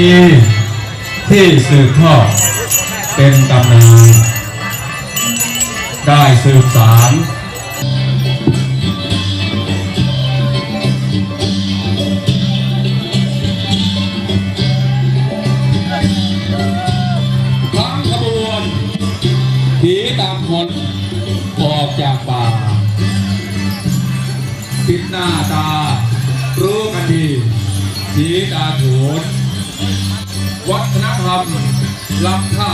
ณีที่สืบทอดเป็นตำนานได้สืบสาร ล้ำค่า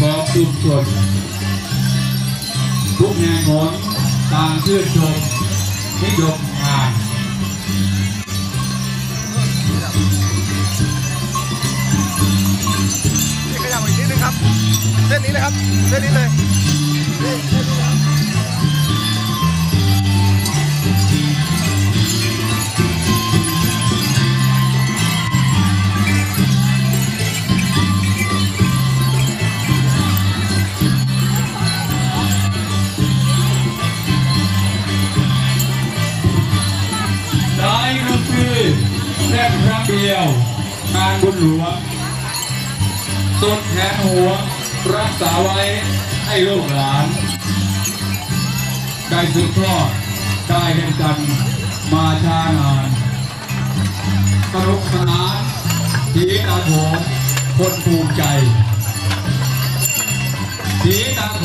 ของชุมชนทุกแห่งหนต่างชื่นชมนิยมงานนี่ขยับอีกนิดนึงครับ เส้นนี้เลยครับ เส้นนี้เลย เดียวงานบุญหลวงสุดแขนหัว รักษาไว้ให้ลูกหลาน ได้สืบทอดได้เห็นกันมาช้านานสนุกสนานผีตาโถนคนภูมิใจผีตาโถ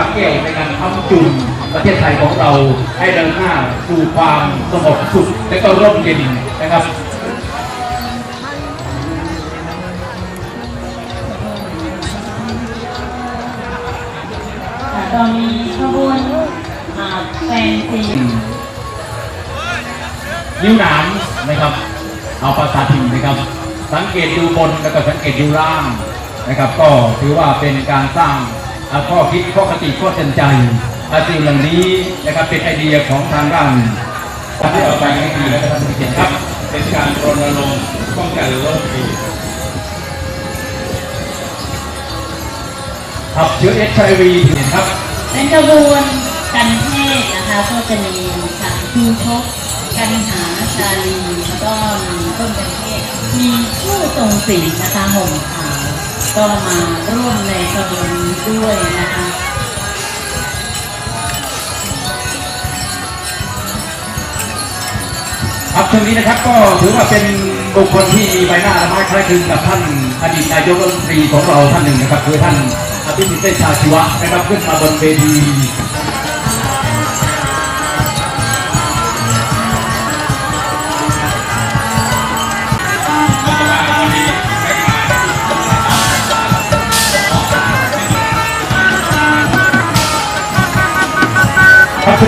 าเป็นรากแก้วในการทำจุนประเทศไทยของเราให้เดินหน้าสู่ความสงบสุขและก็ร่มเย็นนะครับค่ะตอนนี้ขบวนอ่าแฟนซีนิ้วหนามนะครับ เอาภาษาถิ่นนะครับ สังเกตดูบนแล้วก็สังเกตดูล่างนะครับ ก็ถือว่าเป็นการสร้างอ่า ข้อคิดข้อคติข้อเตือนใจอาสิ่งเหล่านี้นะครับเป็นไอเดียของทางด้านที่ออกไปให้ดีและก็ทำให้เห็นครับ เป็นการรณรงค์ป้องกันโรคอดส์ครับเชื้อเอชไอวีครับ เป็นกระบวนการเทศนะคะก็จะมีค่ะชูชกกันหาชาลีแล้วก็มีต้นกันเทศมีผู้ทรงศีลนะคะห่ม ก็มาร่วมในกระบวนนี้ด้วยนะคะครับช่วงนี้นะครับก็ถือว่าเป็นบุคคลที่มีใบหน้าละไม้คล้ายคลึงกับท่านอดีตนายกรัฐมนตรีของเราท่านหนึ่งนะครับคือท่านอภิสิทธิ์เวชชาชีวะนะครับขึ้นมาบนเวที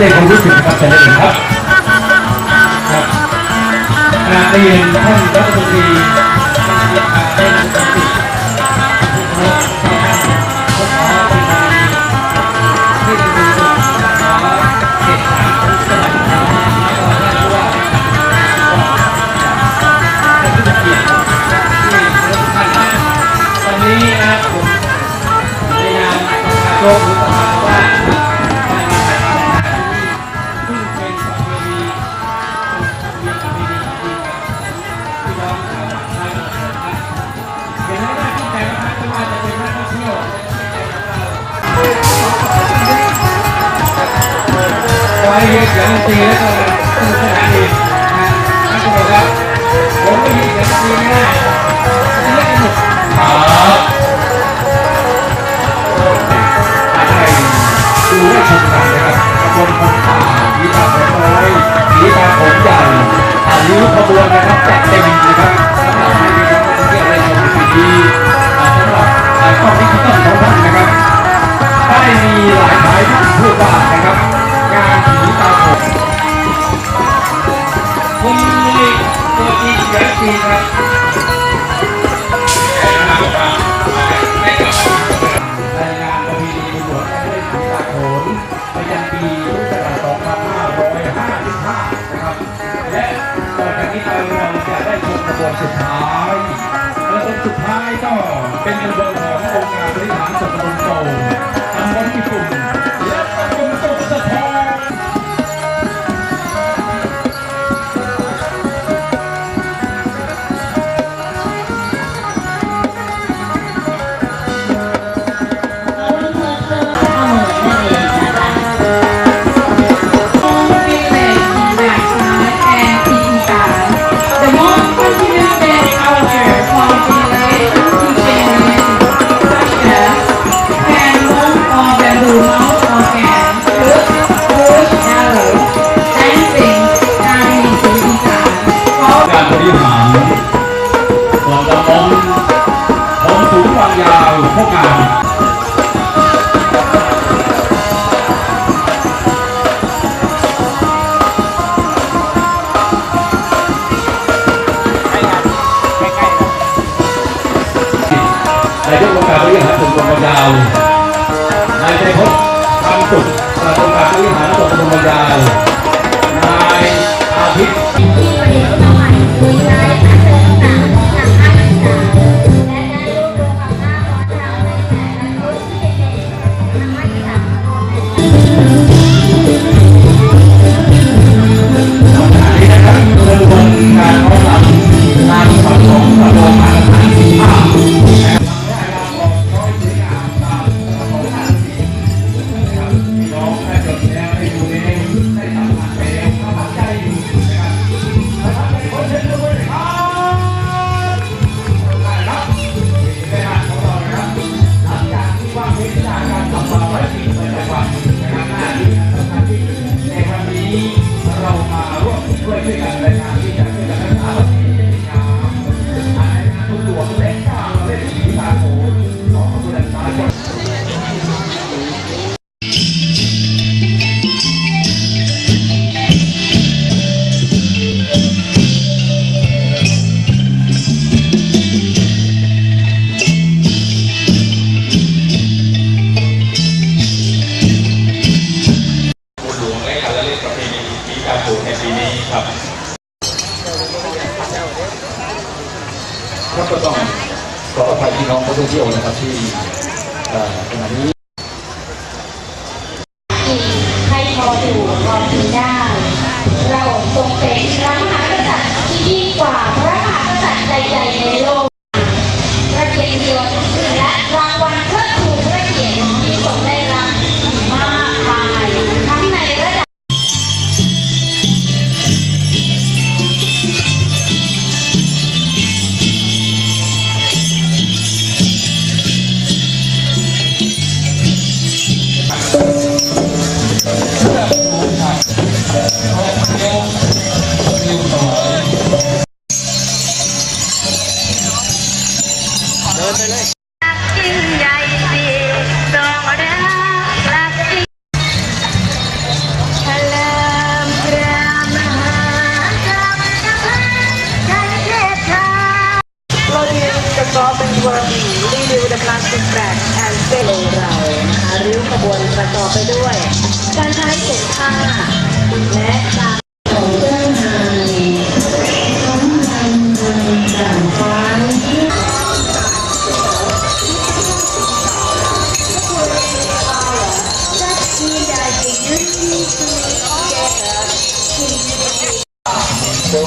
ดงความรู้สึกนะครับเชิญได้เลยครับครับกราบเรียนท่านรัฐมนตรีเป็นสติทุกท่านขอเป็นที่ บวนะครับจัดเต็มนะครับสำหรับให้พี่น้องนักท่องเที่ยวได้ชมสิ่งดีสำหรับกล้องดิจิตอลของท่านนะครับ ได้มีหลายสายที่พูดว่านะครับ สุดท้าย และบวนสุดท้ายก็เป็นกระบวนขององค์การบริหารส่วนตำบลโตตำบลปุ่ง อยู่พอกินได้เราทรงเป็นพระมหากษัตริย์ที่ยิ่งกว่าพระมหากษัตริย์ใดๆในโลกพระเกียรติยศ ยิ่งใหญ่ดีดอกรักรักจริงพลังพระมหากษัตริย์ใจเทพชา Floating the Golden World leading with the plastic bag and sailing เรานะคะริ้วขบวนประกอบไปด้วย การใช้ถุงผ้าและการ คุ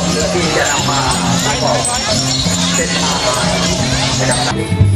ณ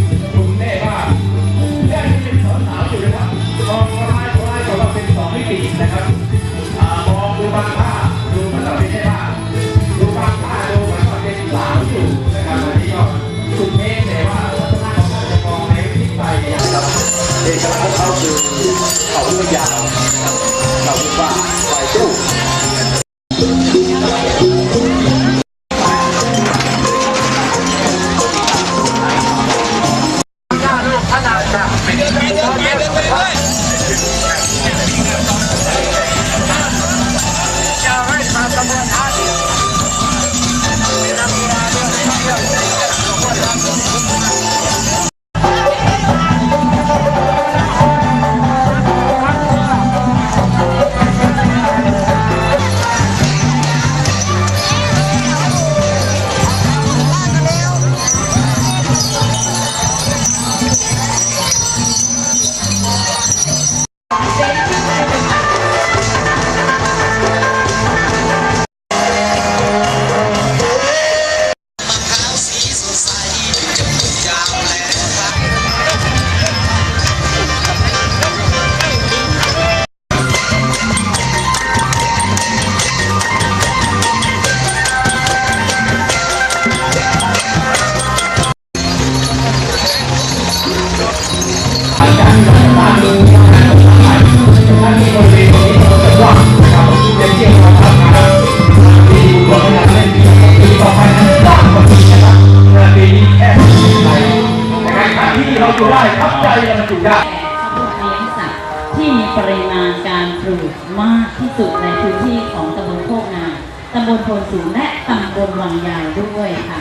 พื้นที่ของตำบลโคกนาตำบลโพนสูงและตำบลวังยาวด้วยค่ะ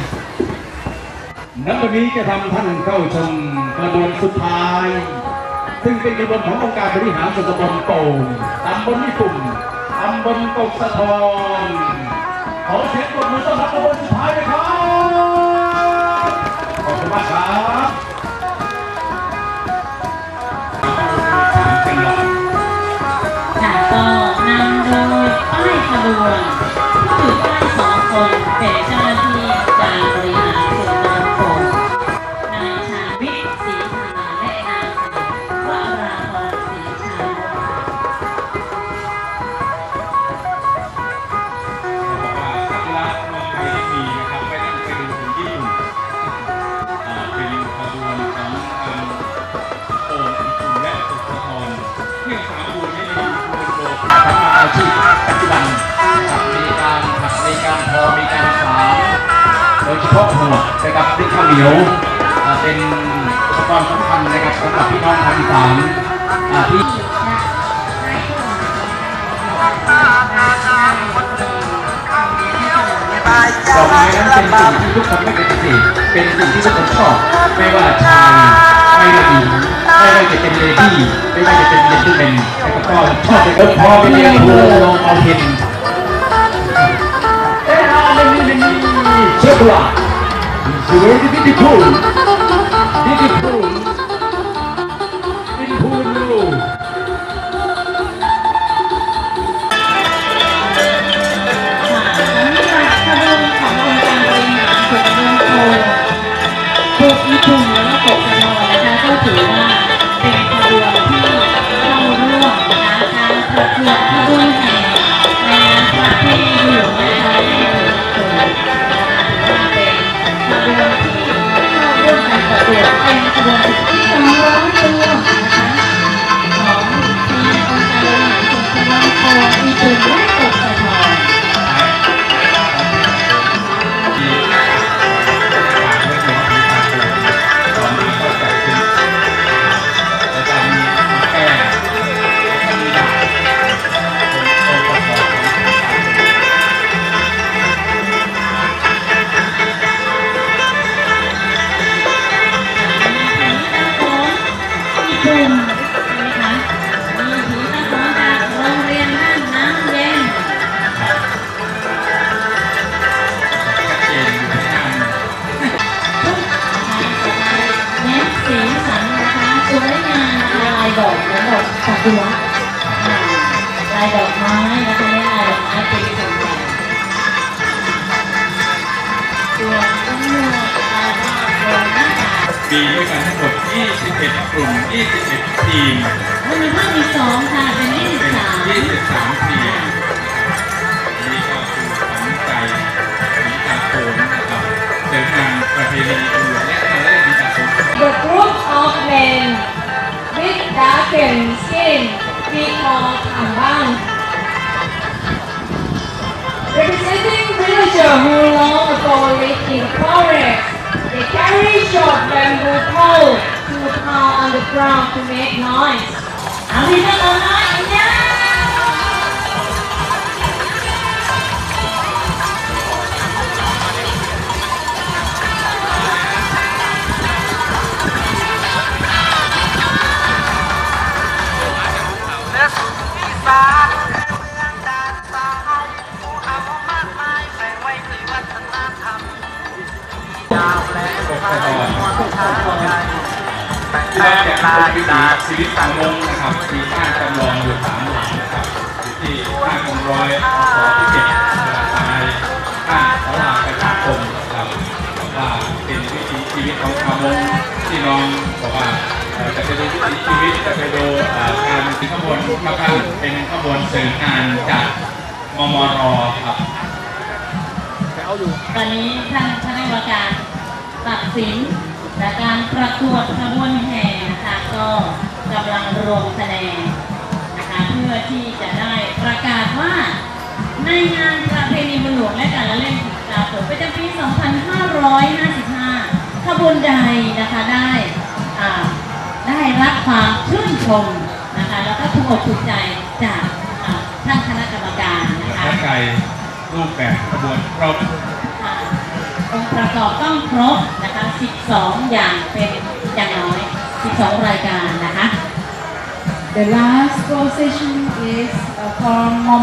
นักวันนี้จะทำท่านเข้าชมกระบวนสุดท้าย ซึ่งเป็นกระบวนขององค์การบริหารส่วนตำบลโป่งตำบลนิปุ่มตำบลกกสะทอนขอเสียงปรบมือต้อนรับกระบวนสุดท้ายนะครับขอบคุณมากครับ เหนียวอ่าเป็นอุปกรณ์สำคัญนะครับสำหรับพี่น้องทางอีสานอ่าที่ดอกไม้นั้นเป็นสิ่งที่ทุกคนไม่ปฏิเสธเป็นสิ่งที่ทุกคนชอบไม่ว่าชายไม่ว่าหญิงไม่ว่าจะเป็นเลดี้ไม่ว่าจะเป็นเจนต์แมนแต่ก็ชอบชอบเป็นพอเป็นเรียนรู้ลองเอาเห็นเอ้ยเอาเป็นนี่เป็นนี่เชื่อว่า สวยที่ที่ถูก The group of men with darkened skin we call Kambang. Representing villagers who long ago lived in the forest, they carry short bamboo poles to pound on the ground to make noise. เอาที่นั่งเอาน้อยอันยาปกครองที่ว่าจะเป็นวิถีชีวิตของมงนะครับมีบ้านจำลองอยู่สามหลังนะครับอยู่ที่บ้านกองร้อยอสที่เจ็ดราคายบ้านสลาประชาคมนะครับว่าเป็นวิถีชีวิตของชาวมงที่น้องบอกว่าเอ่อ จะไปดูวิถีชีวิตจะไปดูการขบวนข้าวเป็นขบวนเสริมงานจากมมรครับตอนนี้ท่านคณะกรรมการตัดสินและการประกวดขบวนแห่นะคะก็กำลังรวมคะแนนนะคะเพื่อที่จะได้ประกาศว่า ในงานประเพณีบุญหลวงและการละเล่นผีตาโขนประจำปี 2555 ขบวนใดนะคะได้ ได้รับความชื่นชมนะคะแล้วก็ถูกอกถูกใจจากอ่าท่านคณะกรรมการนะคะและไก่รูปแบบขบวนครบค่ะองค์ประกอบต้องครบนะคะ 12 อย่างเป็นอย่างน้อย 12 รายการนะคะ The last procession is uh, from Momo